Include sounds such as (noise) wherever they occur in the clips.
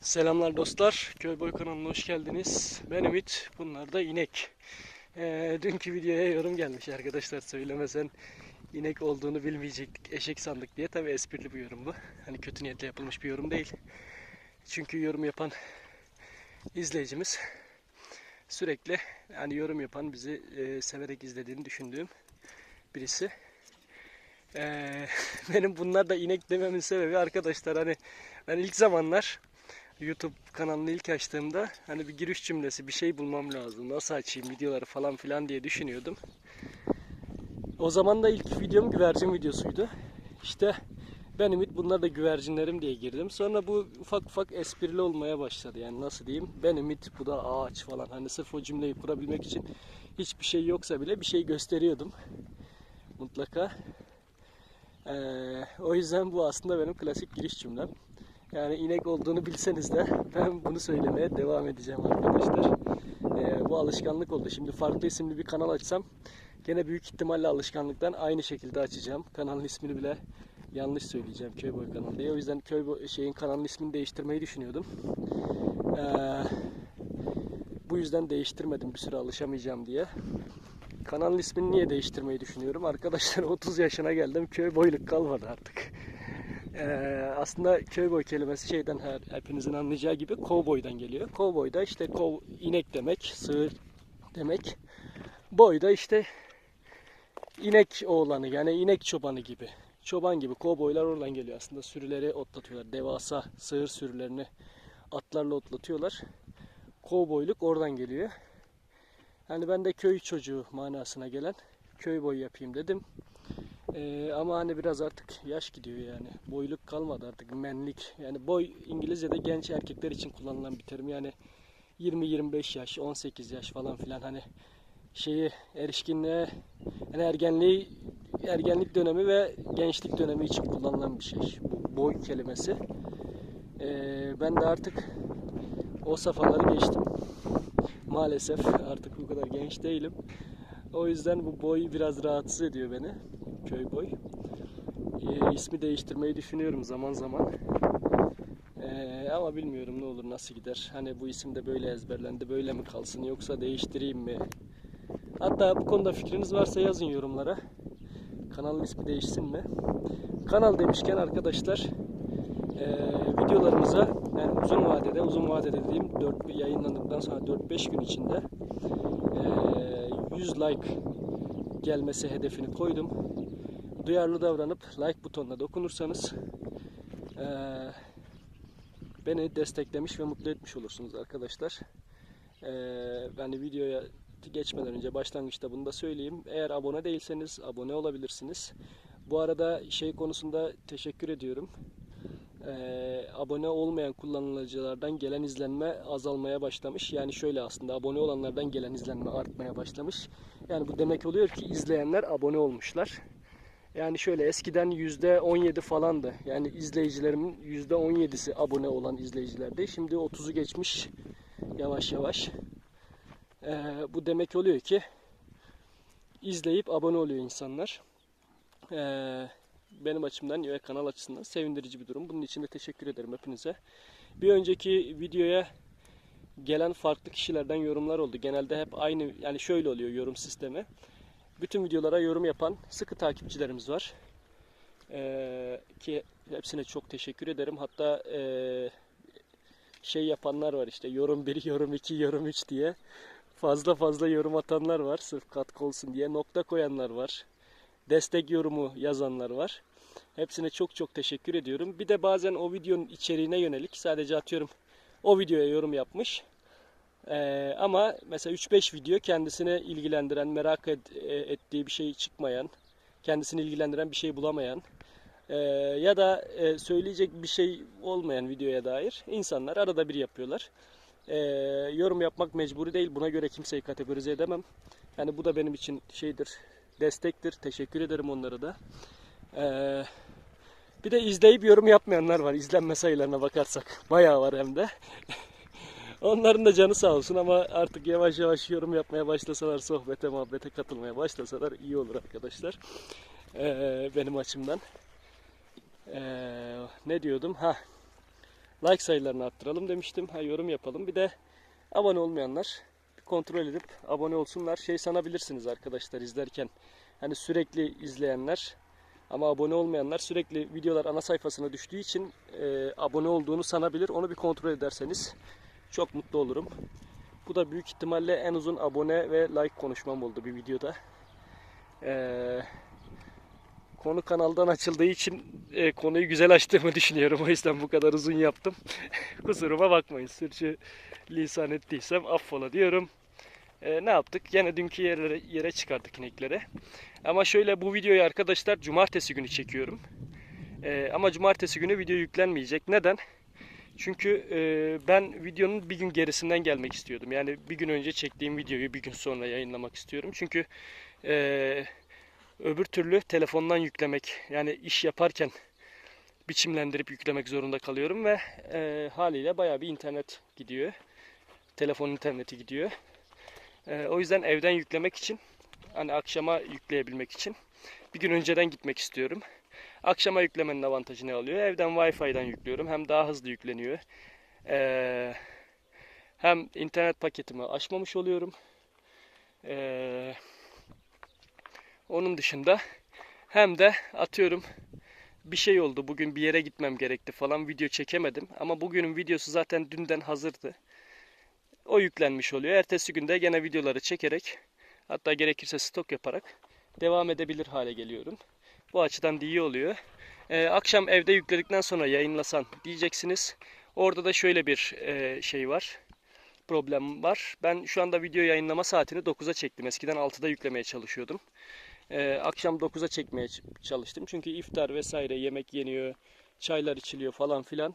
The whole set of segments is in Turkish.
Selamlar dostlar. Köyboy kanalına hoş geldiniz. Ben Ümit. Bunlar da inek. Ee, dünkü videoya yorum gelmiş arkadaşlar. Söylemesen inek olduğunu bilmeyecektik. Eşek sandık diye. Tabi esprili bir yorum bu. Hani kötü niyetle yapılmış bir yorum değil. Çünkü yorum yapan izleyicimiz sürekli yani yorum yapan bizi e, severek izlediğini düşündüğüm birisi. Ee, (laughs) benim bunlar da inek dememin sebebi arkadaşlar hani ben ilk zamanlar YouTube kanalını ilk açtığımda hani bir giriş cümlesi bir şey bulmam lazım. Nasıl açayım videoları falan filan diye düşünüyordum. O zaman da ilk videom güvercin videosuydu. İşte ben Ümit bunlar da güvercinlerim diye girdim. Sonra bu ufak ufak esprili olmaya başladı. Yani nasıl diyeyim? Ben Ümit bu da ağaç falan. Hani sırf o cümleyi kurabilmek için hiçbir şey yoksa bile bir şey gösteriyordum. Mutlaka. Ee, o yüzden bu aslında benim klasik giriş cümlem. Yani inek olduğunu bilseniz de ben bunu söylemeye devam edeceğim arkadaşlar. Ee, bu alışkanlık oldu. Şimdi farklı isimli bir kanal açsam gene büyük ihtimalle alışkanlıktan aynı şekilde açacağım. Kanalın ismini bile yanlış söyleyeceğim Köyboy kanalı diye. O yüzden Köyboy şeyin kanalın ismini değiştirmeyi düşünüyordum. Ee, bu yüzden değiştirmedim bir süre alışamayacağım diye. Kanalın ismini niye değiştirmeyi düşünüyorum? Arkadaşlar 30 yaşına geldim. Köy boyluk kalmadı artık. Ee, aslında köy boy kelimesi şeyden her hepinizin anlayacağı gibi kovboydan geliyor. Kovboy da işte kov, inek demek, sığır demek. Boy da işte inek oğlanı yani inek çobanı gibi. Çoban gibi kovboylar oradan geliyor aslında. Sürüleri otlatıyorlar. Devasa sığır sürülerini atlarla otlatıyorlar. Kovboyluk oradan geliyor. Hani ben de köy çocuğu manasına gelen köy boyu yapayım dedim. Ee, ama hani biraz artık yaş gidiyor yani. Boyluk kalmadı artık. Menlik. Yani boy İngilizce'de genç erkekler için kullanılan bir terim. Yani 20-25 yaş, 18 yaş falan filan hani şeyi erişkinliğe yani ergenliği ergenlik dönemi ve gençlik dönemi için kullanılan bir şey. Bu boy kelimesi. Ee, ben de artık o safhaları geçtim. Maalesef artık bu kadar genç değilim. O yüzden bu boy biraz rahatsız ediyor beni. Köy boy. Ee, ismi değiştirmeyi düşünüyorum zaman zaman. Ee, ama bilmiyorum ne olur nasıl gider. Hani bu isim de böyle ezberlendi böyle mi kalsın yoksa değiştireyim mi? Hatta bu konuda fikriniz varsa yazın yorumlara. Kanalın ismi değişsin mi? Kanal demişken arkadaşlar ee, videolarımıza yani uzun vadede, uzun vadede dediğim 4 yayınlandıktan sonra 4-5 gün içinde ee, 100 like gelmesi hedefini koydum. Duyarlı davranıp like butonuna dokunursanız ee, beni desteklemiş ve mutlu etmiş olursunuz arkadaşlar. Ee, ben de videoya geçmeden önce başlangıçta bunu da söyleyeyim. Eğer abone değilseniz abone olabilirsiniz. Bu arada şey konusunda teşekkür ediyorum e, abone olmayan kullanıcılardan gelen izlenme azalmaya başlamış. Yani şöyle aslında abone olanlardan gelen izlenme artmaya başlamış. Yani bu demek oluyor ki izleyenler abone olmuşlar. Yani şöyle eskiden %17 falandı. Yani izleyicilerimin %17'si abone olan izleyicilerdi. Şimdi 30'u geçmiş yavaş yavaş. Ee, bu demek oluyor ki izleyip abone oluyor insanlar. Ee, benim açımdan ve kanal açısından sevindirici bir durum. Bunun için de teşekkür ederim hepinize. Bir önceki videoya gelen farklı kişilerden yorumlar oldu. Genelde hep aynı yani şöyle oluyor yorum sistemi. Bütün videolara yorum yapan sıkı takipçilerimiz var. Ee, ki hepsine çok teşekkür ederim. Hatta e, şey yapanlar var işte yorum 1, yorum 2, yorum 3 diye fazla fazla yorum atanlar var. Sırf katkı olsun diye nokta koyanlar var destek yorumu yazanlar var. Hepsine çok çok teşekkür ediyorum. Bir de bazen o videonun içeriğine yönelik sadece atıyorum o videoya yorum yapmış. Ee, ama mesela 3-5 video kendisine ilgilendiren, merak et, ettiği bir şey çıkmayan, kendisini ilgilendiren bir şey bulamayan e, ya da e, söyleyecek bir şey olmayan videoya dair insanlar arada bir yapıyorlar. E, yorum yapmak mecburi değil. Buna göre kimseyi kategorize edemem. Yani bu da benim için şeydir, destektir. Teşekkür ederim onlara da. Ee, bir de izleyip yorum yapmayanlar var. İzlenme sayılarına bakarsak. Bayağı var hem de. (laughs) Onların da canı sağ olsun ama artık yavaş yavaş yorum yapmaya başlasalar, sohbete, muhabbete katılmaya başlasalar iyi olur arkadaşlar. Ee, benim açımdan. Ee, ne diyordum? Ha. like sayılarını arttıralım demiştim. Ha, yorum yapalım. Bir de abone olmayanlar kontrol edip abone olsunlar. Şey sanabilirsiniz arkadaşlar izlerken. Hani sürekli izleyenler ama abone olmayanlar sürekli videolar ana sayfasına düştüğü için e, abone olduğunu sanabilir. Onu bir kontrol ederseniz çok mutlu olurum. Bu da büyük ihtimalle en uzun abone ve like konuşmam oldu bir videoda. Ee, konu kanaldan açıldığı için e, konuyu güzel açtığımı (laughs) düşünüyorum. O yüzden bu kadar uzun yaptım. (laughs) Kusuruma bakmayın. Sürçü lisan ettiysem affola diyorum. Ee, ne yaptık? Yine dünkü yere, yere çıkardık inekleri. Ama şöyle bu videoyu arkadaşlar cumartesi günü çekiyorum. Ee, ama cumartesi günü video yüklenmeyecek. Neden? Çünkü e, ben videonun bir gün gerisinden gelmek istiyordum. Yani bir gün önce çektiğim videoyu bir gün sonra yayınlamak istiyorum. Çünkü e, öbür türlü telefondan yüklemek yani iş yaparken biçimlendirip yüklemek zorunda kalıyorum ve e, haliyle bayağı bir internet gidiyor. Telefon interneti gidiyor. E, o yüzden evden yüklemek için hani akşama yükleyebilmek için bir gün önceden gitmek istiyorum. Akşama yüklemenin avantajı ne oluyor? Evden Wi-Fi'den yüklüyorum. Hem daha hızlı yükleniyor. Ee, hem internet paketimi aşmamış oluyorum. Ee, onun dışında hem de atıyorum bir şey oldu. Bugün bir yere gitmem gerekti falan. Video çekemedim. Ama bugünün videosu zaten dünden hazırdı. O yüklenmiş oluyor. Ertesi günde gene videoları çekerek hatta gerekirse stok yaparak devam edebilir hale geliyorum. Bu açıdan da iyi oluyor. Ee, akşam evde yükledikten sonra yayınlasan diyeceksiniz. Orada da şöyle bir e, şey var. Problem var. Ben şu anda video yayınlama saatini 9'a çektim. Eskiden 6'da yüklemeye çalışıyordum. Ee, akşam 9'a çekmeye çalıştım. Çünkü iftar vesaire yemek yeniyor, çaylar içiliyor falan filan.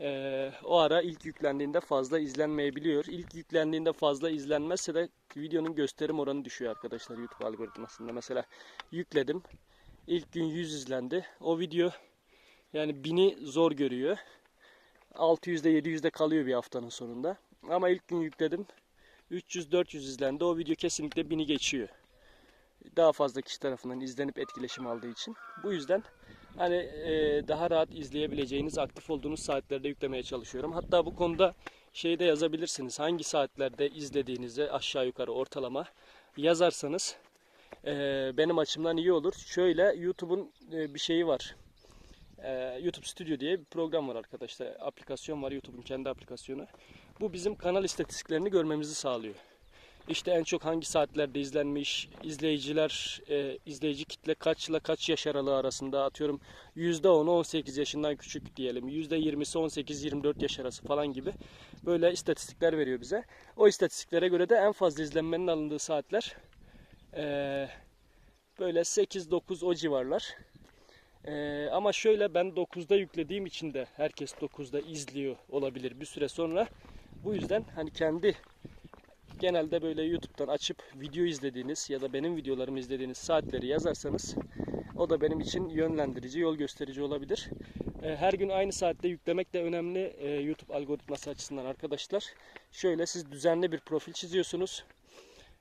Ee, o ara ilk yüklendiğinde fazla izlenmeyebiliyor. İlk yüklendiğinde fazla izlenmezse de videonun gösterim oranı düşüyor arkadaşlar YouTube algoritmasında. Mesela yükledim. İlk gün 100 izlendi. O video yani 1000'i zor görüyor. 600'de 700'de kalıyor bir haftanın sonunda. Ama ilk gün yükledim. 300-400 izlendi. O video kesinlikle 1000'i geçiyor. Daha fazla kişi tarafından izlenip etkileşim aldığı için. Bu yüzden hani e, daha rahat izleyebileceğiniz, aktif olduğunuz saatlerde yüklemeye çalışıyorum. Hatta bu konuda şeyde yazabilirsiniz. Hangi saatlerde izlediğinizi aşağı yukarı ortalama yazarsanız e, benim açımdan iyi olur. Şöyle YouTube'un e, bir şeyi var. E, YouTube Studio diye bir program var arkadaşlar. Aplikasyon var YouTube'un kendi aplikasyonu. Bu bizim kanal istatistiklerini görmemizi sağlıyor. İşte en çok hangi saatlerde izlenmiş, izleyiciler, e, izleyici kitle kaçla kaç yaş aralığı arasında atıyorum %10'u 18 yaşından küçük diyelim, %20'si 18-24 yaş arası falan gibi böyle istatistikler veriyor bize. O istatistiklere göre de en fazla izlenmenin alındığı saatler e, böyle 8-9 o civarlar. E, ama şöyle ben 9'da yüklediğim için de herkes 9'da izliyor olabilir bir süre sonra. Bu yüzden hani kendi genelde böyle YouTube'dan açıp video izlediğiniz ya da benim videolarımı izlediğiniz saatleri yazarsanız o da benim için yönlendirici, yol gösterici olabilir. E, her gün aynı saatte yüklemek de önemli e, YouTube algoritması açısından arkadaşlar. Şöyle siz düzenli bir profil çiziyorsunuz.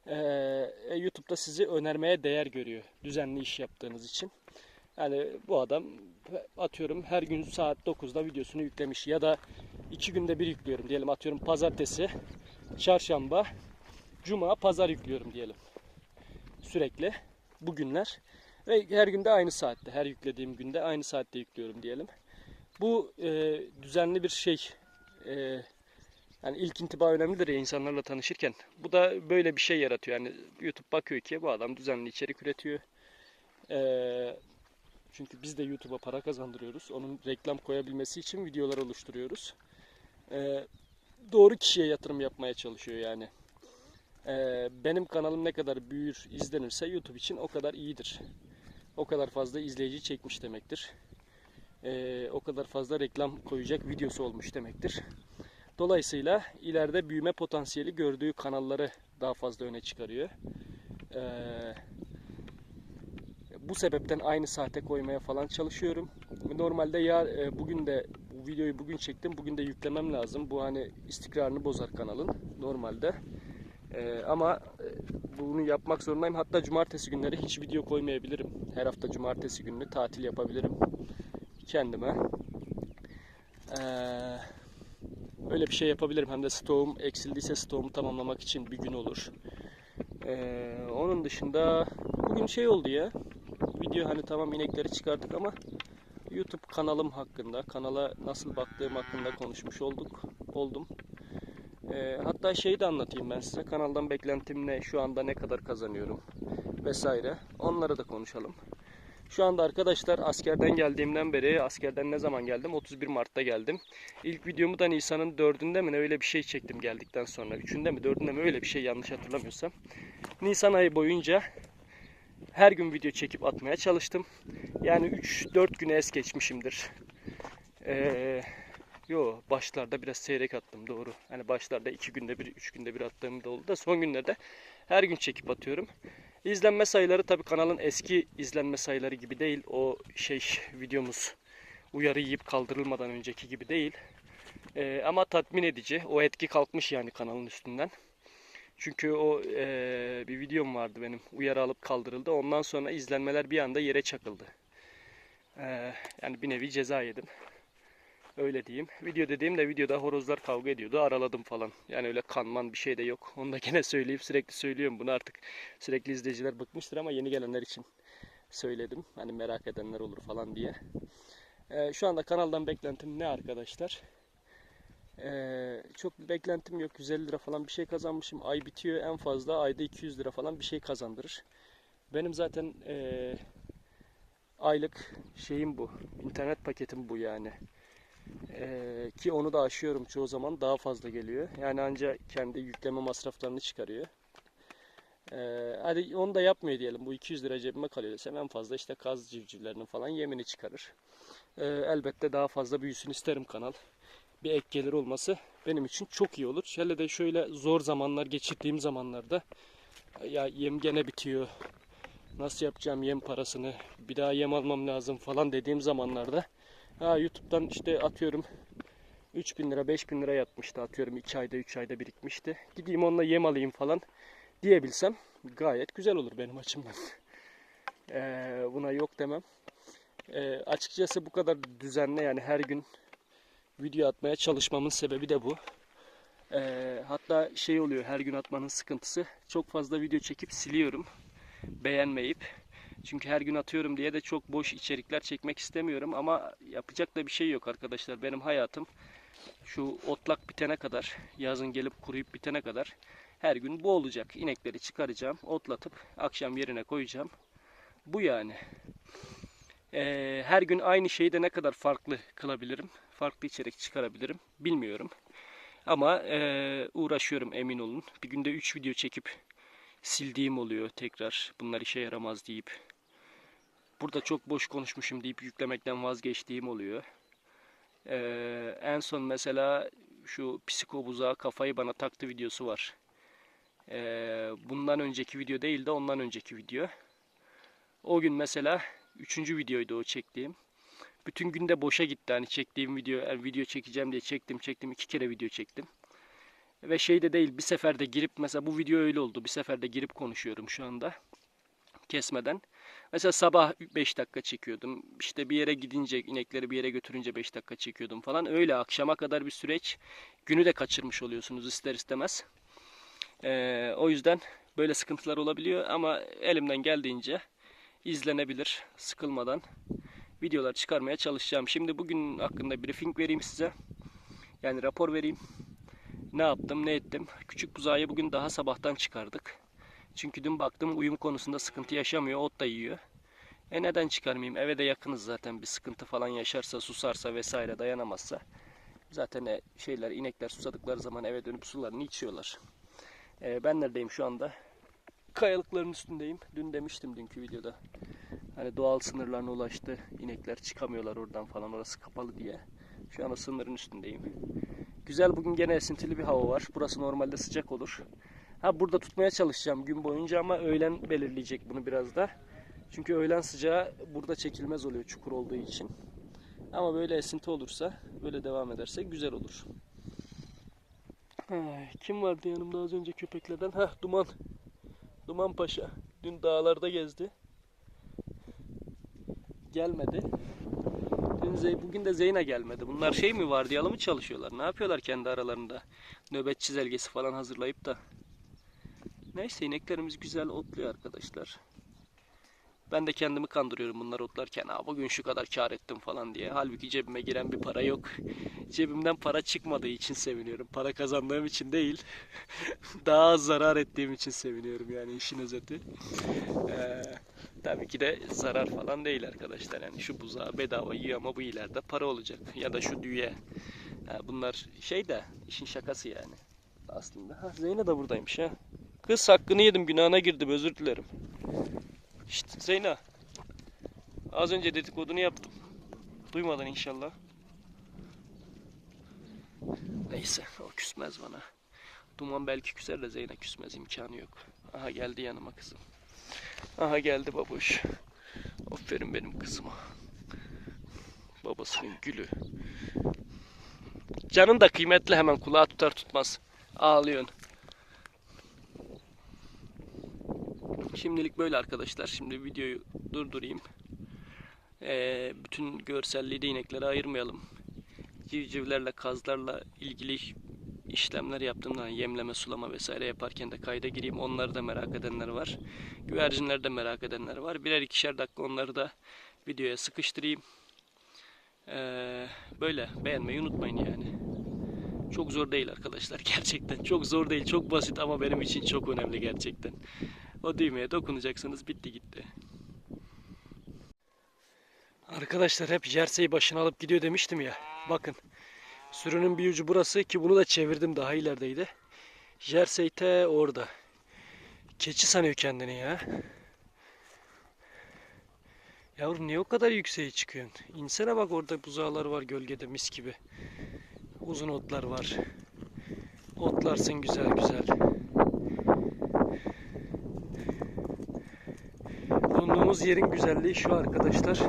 E, YouTube'da sizi önermeye değer görüyor düzenli iş yaptığınız için. Yani bu adam atıyorum her gün saat 9'da videosunu yüklemiş ya da iki günde bir yüklüyorum diyelim atıyorum pazartesi, çarşamba, cuma, pazar yüklüyorum diyelim. Sürekli bugünler ve her günde aynı saatte, her yüklediğim günde aynı saatte yüklüyorum diyelim. Bu e, düzenli bir şey. E, yani ilk intiba önemlidir ya insanlarla tanışırken. Bu da böyle bir şey yaratıyor. Yani YouTube bakıyor ki bu adam düzenli içerik üretiyor. E, çünkü biz de YouTube'a para kazandırıyoruz. Onun reklam koyabilmesi için videolar oluşturuyoruz. Ee, doğru kişiye yatırım yapmaya çalışıyor yani. Ee, benim kanalım ne kadar büyür, izlenirse YouTube için o kadar iyidir. O kadar fazla izleyici çekmiş demektir. Ee, o kadar fazla reklam koyacak videosu olmuş demektir. Dolayısıyla ileride büyüme potansiyeli gördüğü kanalları daha fazla öne çıkarıyor. Ee, bu sebepten aynı saate koymaya falan çalışıyorum. Normalde ya e, bugün de bu videoyu bugün çektim. Bugün de yüklemem lazım. Bu hani istikrarını bozar kanalın normalde. Ee, ama e, bunu yapmak zorundayım. Hatta cumartesi günleri hiç video koymayabilirim. Her hafta cumartesi gününü tatil yapabilirim kendime. Ee, öyle bir şey yapabilirim. Hem de stoğum eksildiyse stoğumu tamamlamak için bir gün olur. Ee, onun dışında bugün şey oldu ya. Video hani tamam inekleri çıkardık ama YouTube kanalım hakkında, kanala nasıl baktığım hakkında konuşmuş olduk, oldum. Ee, hatta şeyi de anlatayım ben size. Kanaldan beklentim ne, şu anda ne kadar kazanıyorum vesaire. Onları da konuşalım. Şu anda arkadaşlar askerden geldiğimden beri, askerden ne zaman geldim? 31 Mart'ta geldim. İlk videomu da Nisan'ın 4'ünde mi ne öyle bir şey çektim geldikten sonra. 3'ünde mi 4'ünde mi öyle bir şey yanlış hatırlamıyorsam. Nisan ayı boyunca her gün video çekip atmaya çalıştım. Yani 3-4 güne es geçmişimdir. Ee, yo başlarda biraz seyrek attım doğru. Hani başlarda 2 günde bir, 3 günde bir attığım da oldu da son günlerde her gün çekip atıyorum. İzlenme sayıları tabii kanalın eski izlenme sayıları gibi değil. O şey videomuz uyarı yiyip kaldırılmadan önceki gibi değil. Ee, ama tatmin edici. O etki kalkmış yani kanalın üstünden. Çünkü o eee, bir videom vardı benim. Uyarı alıp kaldırıldı. Ondan sonra izlenmeler bir anda yere çakıldı. Eee, yani bir nevi ceza yedim. Öyle diyeyim. Video dediğimde videoda horozlar kavga ediyordu. Araladım falan. Yani öyle kanman bir şey de yok. (laughs) Onu da gene söyleyip sürekli söylüyorum bunu artık. Sürekli izleyiciler bıkmıştır ama yeni gelenler için söyledim. Hani merak edenler olur falan diye. Eee, şu anda kanaldan beklentim ne arkadaşlar? Ee, çok bir beklentim yok. 150 lira falan bir şey kazanmışım. Ay bitiyor en fazla ayda 200 lira falan bir şey kazandırır. Benim zaten ee, aylık şeyim bu. İnternet paketim bu yani. Ee, ki onu da aşıyorum çoğu zaman daha fazla geliyor. Yani ancak kendi yükleme masraflarını çıkarıyor. Ee, hadi onu da yapmıyor diyelim. Bu 200 lira cebime kalıyor desem en fazla işte kaz civcivlerinin falan yemini çıkarır. Ee, elbette daha fazla büyüsün isterim kanal bir ek gelir olması benim için çok iyi olur. Hele de şöyle zor zamanlar geçirdiğim zamanlarda ya yem gene bitiyor. Nasıl yapacağım yem parasını? Bir daha yem almam lazım falan dediğim zamanlarda ha YouTube'dan işte atıyorum 3000 lira 5000 lira yatmıştı atıyorum 2 ayda 3 ayda birikmişti. Gideyim onunla yem alayım falan diyebilsem gayet güzel olur benim açımdan. (laughs) Ee, buna yok demem. Ee, açıkçası bu kadar düzenli yani her gün video atmaya çalışmamın sebebi de bu. Ee, hatta şey oluyor her gün atmanın sıkıntısı. Çok fazla video çekip siliyorum. Beğenmeyip. Çünkü her gün atıyorum diye de çok boş içerikler çekmek istemiyorum. Ama yapacak da bir şey yok arkadaşlar. Benim hayatım şu otlak bitene kadar, yazın gelip kuruyup bitene kadar her gün bu olacak. İnekleri çıkaracağım, otlatıp akşam yerine koyacağım. Bu yani. Ee, her gün aynı şeyi de ne kadar farklı kılabilirim? farklı içerik çıkarabilirim. Bilmiyorum. Ama e, uğraşıyorum emin olun. Bir günde 3 video çekip sildiğim oluyor tekrar. Bunlar işe yaramaz deyip. Burada çok boş konuşmuşum deyip yüklemekten vazgeçtiğim oluyor. E, en son mesela şu psikobuzağa kafayı bana taktı videosu var. E, bundan önceki video değil de ondan önceki video. O gün mesela üçüncü videoydu o çektiğim bütün günde boşa gitti. Hani çektiğim video, yani video çekeceğim diye çektim çektim. iki kere video çektim. Ve şey de değil bir seferde girip mesela bu video öyle oldu. Bir seferde girip konuşuyorum şu anda. Kesmeden. Mesela sabah 5 dakika çekiyordum. İşte bir yere gidince inekleri bir yere götürünce 5 dakika çekiyordum falan. Öyle akşama kadar bir süreç. Günü de kaçırmış oluyorsunuz ister istemez. Ee, o yüzden böyle sıkıntılar olabiliyor ama elimden geldiğince izlenebilir sıkılmadan videolar çıkarmaya çalışacağım. Şimdi bugün hakkında briefing vereyim size. Yani rapor vereyim. Ne yaptım, ne ettim. Küçük buzağı bugün daha sabahtan çıkardık. Çünkü dün baktım uyum konusunda sıkıntı yaşamıyor, ot da yiyor. E neden çıkarmayayım? Eve de yakınız zaten. Bir sıkıntı falan yaşarsa, susarsa vesaire dayanamazsa. Zaten e, şeyler, inekler susadıkları zaman eve dönüp sularını içiyorlar. E, ben neredeyim şu anda? Kayalıkların üstündeyim. Dün demiştim dünkü videoda. Hani doğal sınırlarına ulaştı. İnekler çıkamıyorlar oradan falan. Orası kapalı diye. Şu an sınırın üstündeyim. Güzel bugün gene esintili bir hava var. Burası normalde sıcak olur. Ha burada tutmaya çalışacağım gün boyunca ama öğlen belirleyecek bunu biraz da. Çünkü öğlen sıcağı burada çekilmez oluyor çukur olduğu için. Ama böyle esinti olursa, böyle devam ederse güzel olur. Kim vardı yanımda az önce köpeklerden? Ha Duman. Duman Paşa. Dün dağlarda gezdi gelmedi. Bugün, Zey- bugün de Zeyna gelmedi. Bunlar şey mi vardiyalı mı çalışıyorlar? Ne yapıyorlar kendi aralarında? Nöbet çizelgesi falan hazırlayıp da. Neyse ineklerimiz güzel otluyor arkadaşlar. Ben de kendimi kandırıyorum bunlar otlarken. Aa, bugün şu kadar kar ettim falan diye. Halbuki cebime giren bir para yok. Cebimden para çıkmadığı için seviniyorum. Para kazandığım için değil. (laughs) Daha az zarar ettiğim için seviniyorum yani işin özeti. Ee, tabii ki de zarar falan değil arkadaşlar. Yani şu buzağı bedava yiyor ama bu ileride para olacak. Ya da şu düğe. Ha, bunlar şey de işin şakası yani. Aslında. Ha, Zeyna da buradaymış ha. Kız hakkını yedim günahına girdim özür dilerim. Şşt Zeyna. Az önce dedikodunu yaptım. Duymadın inşallah. Neyse o küsmez bana. Duman belki küser de Zeyna küsmez imkanı yok. Aha geldi yanıma kızım. Aha geldi babuş. Aferin benim kızıma. Babasının gülü. Canın da kıymetli hemen kulağa tutar tutmaz. Ağlıyorsun. Şimdilik böyle arkadaşlar. Şimdi videoyu durdurayım. Ee, bütün görselliği de ineklere ayırmayalım. Civcivlerle, kazlarla ilgili işlemler yaptığımda hani yemleme, sulama vesaire yaparken de kayda gireyim. Onları da merak edenler var. Güvercinleri de merak edenler var. Birer ikişer dakika onları da videoya sıkıştırayım. Ee, böyle beğenmeyi unutmayın yani. Çok zor değil arkadaşlar (laughs) gerçekten. Çok zor değil, çok basit ama benim için çok önemli gerçekten. O düğmeye dokunacaksınız bitti gitti. Arkadaşlar hep Jersey'i başına alıp gidiyor demiştim ya. Bakın. Sürünün bir ucu burası ki bunu da çevirdim daha ilerideydi. Jersey te orada. Keçi sanıyor kendini ya. Yavrum niye o kadar yükseğe çıkıyorsun? İnsene bak orada buzağlar var gölgede mis gibi. Uzun otlar var. Otlarsın güzel güzel. Bulunduğumuz yerin güzelliği şu arkadaşlar.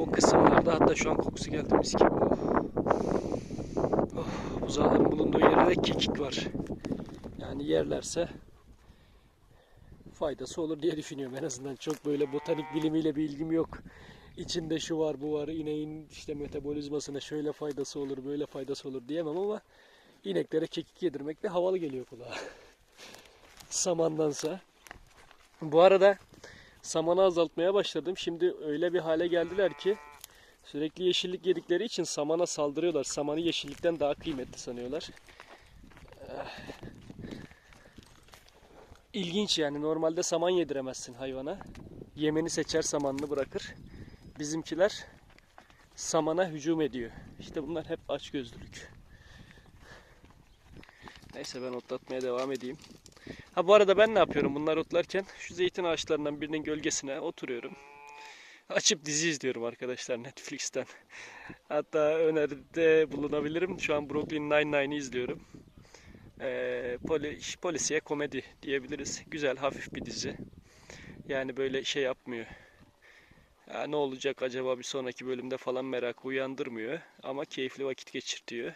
O kısımlarda hatta şu an kokusu geldi mis gibi. Oh. Oh, buzağların bulunduğu yerde kekik var. Yani yerlerse faydası olur diye düşünüyorum en azından. Çok böyle botanik bilimiyle bir ilgim yok. İçinde şu var bu var ineğin işte metabolizmasına şöyle faydası olur böyle faydası olur diyemem ama ineklere kekik yedirmek de havalı geliyor kulağa. (laughs) Samandansa. Bu arada samanı azaltmaya başladım. Şimdi öyle bir hale geldiler ki sürekli yeşillik yedikleri için samana saldırıyorlar. Samanı yeşillikten daha kıymetli sanıyorlar. İlginç yani normalde saman yediremezsin hayvana. Yemeni seçer samanını bırakır. Bizimkiler samana hücum ediyor. İşte bunlar hep açgözlülük. Neyse ben otlatmaya devam edeyim. Ha bu arada ben ne yapıyorum bunlar otlarken? Şu zeytin ağaçlarından birinin gölgesine oturuyorum. Açıp dizi izliyorum arkadaşlar Netflix'ten. Hatta öneride bulunabilirim. Şu an Brooklyn Nine-Nine'i izliyorum. Ee, poli, polisiye komedi diyebiliriz. Güzel, hafif bir dizi. Yani böyle şey yapmıyor. Ya ne olacak acaba bir sonraki bölümde falan merak uyandırmıyor. Ama keyifli vakit geçirtiyor.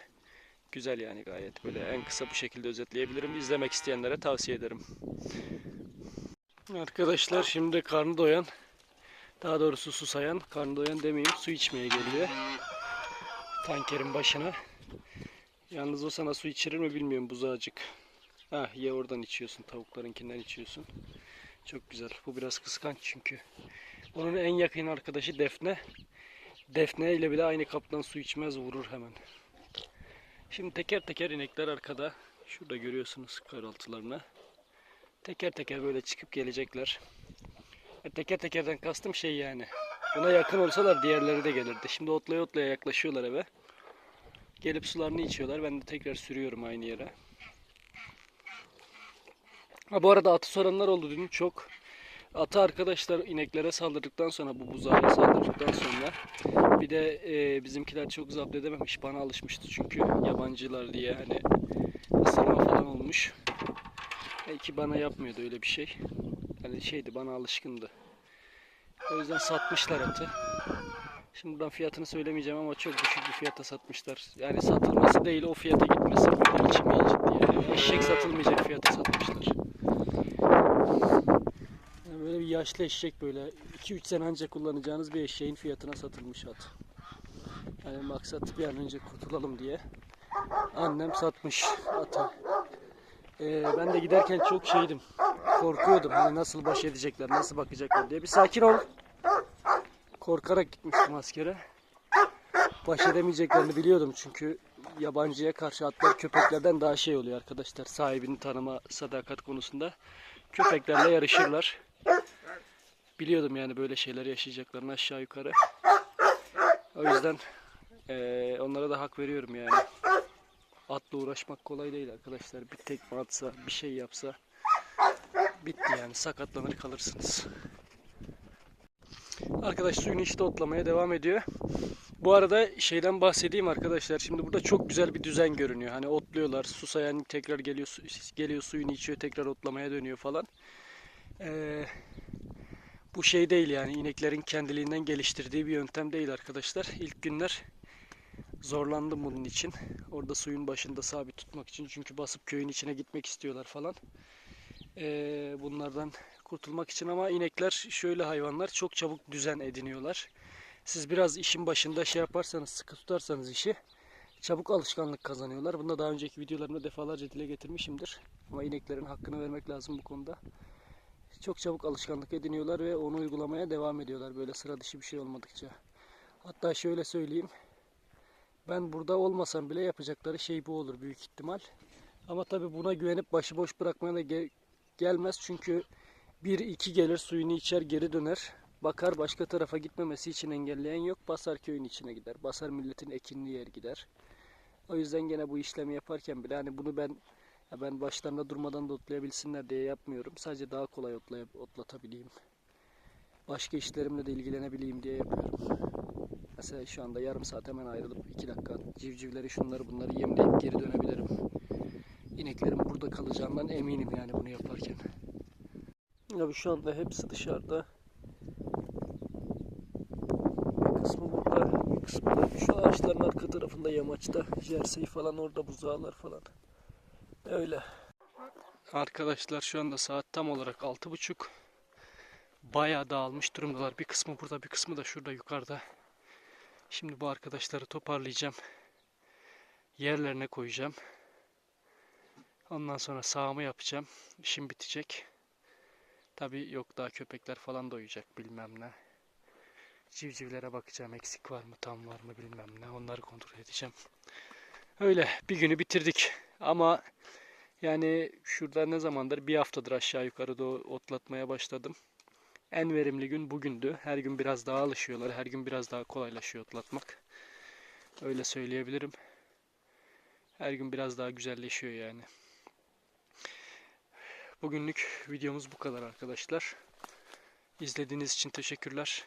Güzel yani gayet. Böyle en kısa bu şekilde özetleyebilirim. İzlemek isteyenlere tavsiye ederim. Arkadaşlar şimdi karnı doyan, daha doğrusu susayan, karnı doyan demeyeyim su içmeye geliyor. Tankerin başına. Yalnız o sana su içirir mi bilmiyorum buzağcık. Ha ya oradan içiyorsun tavuklarınkinden içiyorsun. Çok güzel. Bu biraz kıskanç çünkü. Onun en yakın arkadaşı Defne. Defne ile bile aynı kaptan su içmez vurur hemen. Şimdi teker teker inekler arkada. Şurada görüyorsunuz karaltılarını. Teker teker böyle çıkıp gelecekler. E, teker tekerden kastım şey yani. Buna yakın olsalar diğerleri de gelirdi. Şimdi otlaya otlaya yaklaşıyorlar eve. Gelip sularını içiyorlar. Ben de tekrar sürüyorum aynı yere. Ha, bu arada atı soranlar oldu dün çok. Atı arkadaşlar ineklere saldırdıktan sonra bu buzağa saldırdıktan sonra bir de e, bizimkiler çok zapt edememiş. Bana alışmıştı çünkü yabancılar diye hani ısırma falan olmuş. Belki bana yapmıyordu öyle bir şey. Hani şeydi bana alışkındı. O yüzden satmışlar atı. Şimdi buradan fiyatını söylemeyeceğim ama çok düşük bir fiyata satmışlar. Yani satılması değil o fiyata gitmesi. Böyle içim yancı diye. Eşek satılmayacak fiyata satmışlar. Yani bir yaşlı eşek böyle 2-3 sene önce kullanacağınız bir eşeğin fiyatına satılmış at. Hani maksat bir an önce kurtulalım diye. Annem satmış atı. Ee, ben de giderken çok şeydim. Korkuyordum. Hani nasıl baş edecekler, nasıl bakacaklar diye. Bir sakin ol. Korkarak gitmiştim askere. Baş edemeyeceklerini biliyordum çünkü yabancıya karşı atlar köpeklerden daha şey oluyor arkadaşlar. Sahibini tanıma, sadakat konusunda. Köpeklerle yarışırlar. Biliyordum yani böyle şeyler yaşayacaklarını aşağı yukarı. O yüzden eee, onlara da hak veriyorum yani. Atla uğraşmak kolay değil arkadaşlar. Bir tekme atsa, bir şey yapsa bitti yani sakatlanır kalırsınız. Arkadaş suyunu işte otlamaya devam ediyor. Bu arada şeyden bahsedeyim arkadaşlar. Şimdi burada çok güzel bir düzen görünüyor. Hani otluyorlar, susayan tekrar geliyor, geliyor suyunu içiyor, tekrar otlamaya dönüyor falan. Ee, bu şey değil yani ineklerin kendiliğinden geliştirdiği bir yöntem değil arkadaşlar. İlk günler zorlandım bunun için. Orada suyun başında sabit tutmak için. Çünkü basıp köyün içine gitmek istiyorlar falan. Ee, bunlardan kurtulmak için ama inekler şöyle hayvanlar çok çabuk düzen ediniyorlar. Siz biraz işin başında şey yaparsanız, sıkı tutarsanız işi çabuk alışkanlık kazanıyorlar. Bunu da daha önceki videolarımda defalarca dile getirmişimdir. Ama ineklerin hakkını vermek lazım bu konuda. Çok çabuk alışkanlık ediniyorlar ve onu uygulamaya devam ediyorlar böyle sıra dışı bir şey olmadıkça. Hatta şöyle söyleyeyim. Ben burada olmasam bile yapacakları şey bu olur büyük ihtimal. Ama tabi buna güvenip başıboş bırakmaya da ge- gelmez. Çünkü bir iki gelir suyunu içer geri döner. Bakar başka tarafa gitmemesi için engelleyen yok. Basar köyün içine gider. Basar milletin ekinli yer gider. O yüzden gene bu işlemi yaparken bile hani bunu ben ben başlarında durmadan da otlayabilsinler diye yapmıyorum. Sadece daha kolay otlay otlatabileyim. Başka işlerimle de ilgilenebileyim diye yapıyorum. Mesela şu anda yarım saat hemen ayrılıp iki dakika civcivleri şunları bunları yemleyip geri dönebilirim. İneklerin burada kalacağından eminim yani bunu yaparken. Abi şu anda hepsi dışarıda. Bir kısmı burada, bir kısmı da şu ağaçların arka tarafında yamaçta. Jersey falan orada buzağlar falan. Öyle. Arkadaşlar şu anda saat tam olarak altı buçuk. Bayağı dağılmış durumdalar. Bir kısmı burada, bir kısmı da şurada yukarıda. Şimdi bu arkadaşları toparlayacağım. Yerlerine koyacağım. Ondan sonra sağımı yapacağım. İşim bitecek. Tabi yok daha köpekler falan doyacak bilmem ne. Civcivlere bakacağım eksik var mı tam var mı bilmem ne. Onları kontrol edeceğim. Öyle bir günü bitirdik. Ama yani şurada ne zamandır bir haftadır aşağı yukarı doğru otlatmaya başladım. En verimli gün bugündü. Her gün biraz daha alışıyorlar. Her gün biraz daha kolaylaşıyor otlatmak. Öyle söyleyebilirim. Her gün biraz daha güzelleşiyor yani. Bugünlük videomuz bu kadar arkadaşlar. İzlediğiniz için teşekkürler.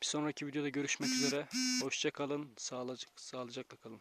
Bir sonraki videoda görüşmek üzere. Hoşça kalın. Sağlıcakla kalın.